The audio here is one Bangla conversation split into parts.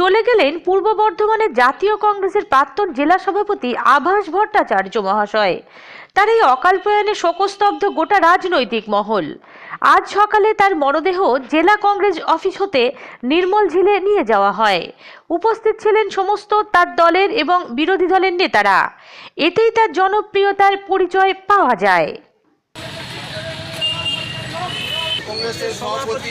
চলে গেলেন পূর্ব বর্ধমানের জাতীয় কংগ্রেসের প্রাক্তন জেলা সভাপতি আভাস ভট্টাচার্য মহাশয়। তার এই অকাল প্রয়াণে শোকস্তব্ধ গোটা রাজনৈতিক মহল। আজ সকালে তার মরদেহ জেলা কংগ্রেস অফিস হতে নির্মল ঝিলে নিয়ে যাওয়া হয়। উপস্থিত ছিলেন সমস্ত তার দলের এবং বিরোধী দলের নেতারা। এতেই তার জনপ্রিয়তার পরিচয় পাওয়া যায়। কংগ্রেসের সভাপতি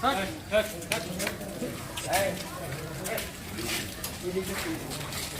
Hey. hey, hey, hey!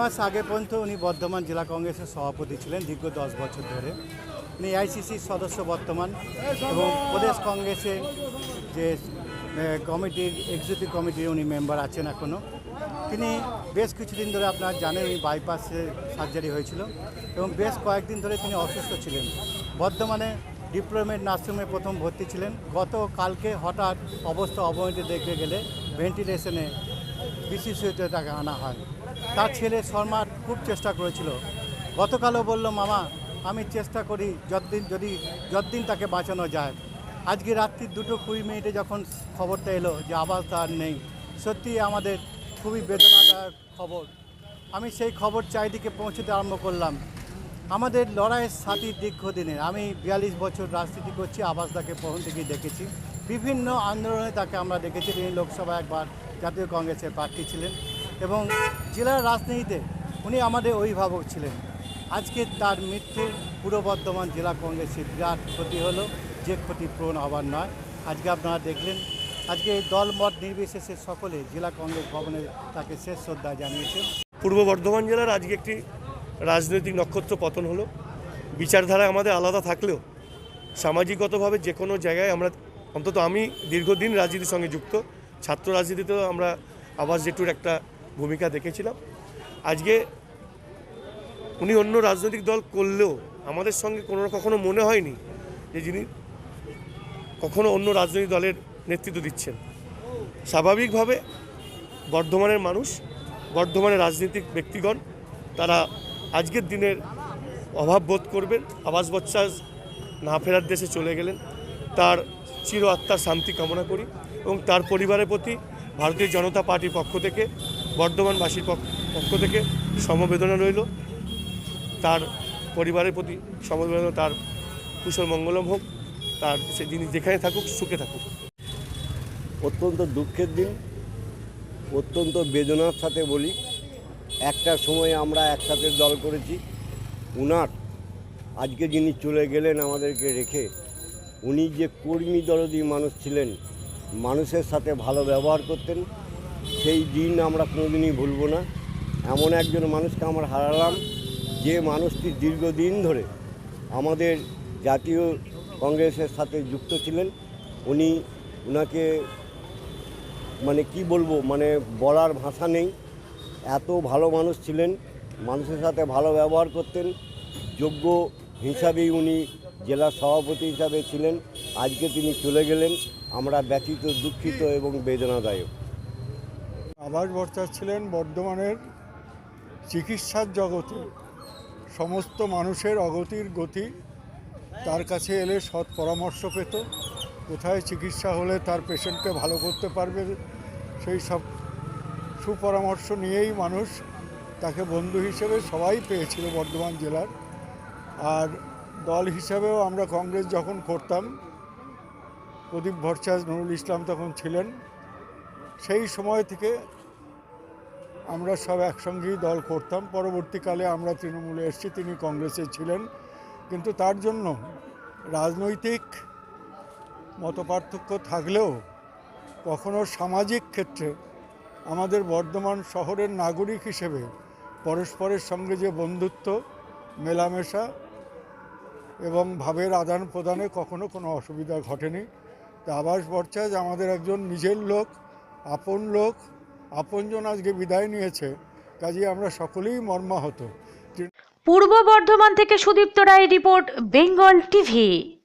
মাস আগে পর্যন্ত উনি বর্ধমান জেলা কংগ্রেসের সভাপতি ছিলেন দীর্ঘ দশ বছর ধরে। উনি আইসিসির সদস্য বর্তমান এবং প্রদেশ কংগ্রেসে যে কমিটির এক্সিকিউটিভ কমিটির উনি মেম্বার আছেন এখনও তিনি বেশ কিছুদিন ধরে আপনার জানেন উনি বাইপাসে সার্জারি হয়েছিল এবং বেশ কয়েকদিন ধরে তিনি অসুস্থ ছিলেন। বর্ধমানে ডিপ্লোমেট নার্সিংহোমে প্রথম ভর্তি ছিলেন। গত কালকে হঠাৎ অবস্থা অবনতি দেখতে গেলে ভেন্টিলেশনে বিশেষত তাকে আনা হয়। তার ছেলে শর্মা খুব চেষ্টা করেছিল। গতকালও বলল, মামা, আমি চেষ্টা করি যতদিন, যদি যতদিন তাকে বাঁচানো যায়। আজকে রাত্রি দুটো কুড়ি মিনিটে যখন খবরটা এলো যে আবাস তার নেই সত্যি আমাদের খুবই বেদনাদায়ক খবর। আমি সেই খবর চারিদিকে পৌঁছতে আরম্ভ করলাম। আমাদের লড়াইয়ের সাথী দীর্ঘদিনের। আমি বিয়াল্লিশ বছর রাজনীতি করছি, আবাস আবাসদাকে প্রথম থেকেই দেখেছি। বিভিন্ন আন্দোলনে তাকে আমরা দেখেছি। তিনি লোকসভা একবার জাতীয় কংগ্রেসের প্রার্থী ছিলেন। এবং জেলার রাজনীতিতে উনি আমাদের অভিভাবক ছিলেন। আজকে তার মৃত্যুর পূর্ব বর্ধমান জেলা কংগ্রেসের বিরাট ক্ষতি হলো, যে ক্ষতি পূরণ হবার নয়। আজকে আপনারা দেখলেন, আজকে দল মত নির্বিশেষে সকলে জেলা কংগ্রেস ভবনে তাকে শেষ শ্রদ্ধা জানিয়েছেন। পূর্ব বর্ধমান জেলার আজকে একটি রাজনৈতিক নক্ষত্র পতন হলো। বিচারধারা আমাদের আলাদা থাকলেও সামাজিকগতভাবে যে কোনো জায়গায় আমরা, অন্তত আমি দীর্ঘদিন রাজনীতির সঙ্গে যুক্ত। ছাত্র রাজনীতিতেও আমরা আবাস জেটুর একটা ভূমিকা দেখেছিলাম। আজকে উনি অন্য রাজনৈতিক দল করলেও আমাদের সঙ্গে কোনো কখনো মনে হয়নি যে যিনি কখনো অন্য রাজনৈতিক দলের নেতৃত্ব দিচ্ছেন। স্বাভাবিকভাবে বর্ধমানের মানুষ, বর্ধমানের রাজনৈতিক ব্যক্তিগণ, তারা আজকের দিনের অভাব বোধ করবেন, আবাস বচ্চা না ফেরার দেশে চলে গেলেন। তার চির আত্মার শান্তি কামনা করি এবং তার পরিবারের প্রতি ভারতীয় জনতা পার্টির পক্ষ থেকে বর্ধমানবাসীর পক্ষ থেকে সমবেদনা রইল। তার পরিবারের প্রতি সমবেদনা, তার কুশল মঙ্গলম হোক, তার সে যিনি যেখানে থাকুক, সুখে থাকুক। অত্যন্ত দুঃখের দিন, অত্যন্ত বেদনার সাথে বলি, একটা সময় আমরা একসাথে দল করেছি। উনার আজকে যিনি চলে গেলেন আমাদেরকে রেখে, উনি যে কর্মী দরদি মানুষ ছিলেন, মানুষের সাথে ভালো ব্যবহার করতেন সেই দিন আমরা কোনোদিনই ভুলব না। এমন একজন মানুষকে আমরা হারালাম, যে মানুষটি দীর্ঘদিন ধরে আমাদের জাতীয় কংগ্রেসের সাথে যুক্ত ছিলেন। উনি উনাকে মানে কি বলব মানে বলার ভাষা নেই। এত ভালো মানুষ ছিলেন, মানুষের সাথে ভালো ব্যবহার করতেন। যোগ্য হিসাবেই উনি জেলা সভাপতি হিসাবে ছিলেন। আজকে তিনি চলে গেলেন। আমরা ব্যথিত, দুঃখিত এবং বেদনাদায়ক। আবাস ভট্টাচার্য ছিলেন বর্ধমানের চিকিৎসার জগতে। সমস্ত মানুষের অগতির গতি তার কাছে এলে সৎ পরামর্শ পেত। কোথায় চিকিৎসা হলে তার পেশেন্টকে ভালো করতে পারবে, সেই সব সুপরামর্শ নিয়েই মানুষ তাকে বন্ধু হিসেবে সবাই পেয়েছিল বর্ধমান জেলার। আর দল হিসাবেও আমরা কংগ্রেস যখন করতাম, প্রদীপ ভট্টাচার্য, নুরুল ইসলাম তখন ছিলেন। সেই সময় থেকে আমরা সব একসঙ্গেই দল করতাম। পরবর্তীকালে আমরা তৃণমূলে এসেছি, তিনি কংগ্রেসে ছিলেন। কিন্তু তার জন্য রাজনৈতিক মতপার্থক্য থাকলেও কখনো সামাজিক ক্ষেত্রে আমাদের বর্ধমান শহরের নাগরিক হিসেবে পরস্পরের সঙ্গে যে বন্ধুত্ব, মেলামেশা এবং ভাবের আদান প্রদানে কখনো কোনো অসুবিধা ঘটেনি। তা আবাস ভট্টাচার্য আমাদের একজন নিজের লোক আপন লোক, আপনজন আজকে বিদায় নিয়েছে কাজে আমরা সকলেই মর্মাহত। পূর্ব বর্ধমান থেকে Sudipta Roy report, Bengal TV.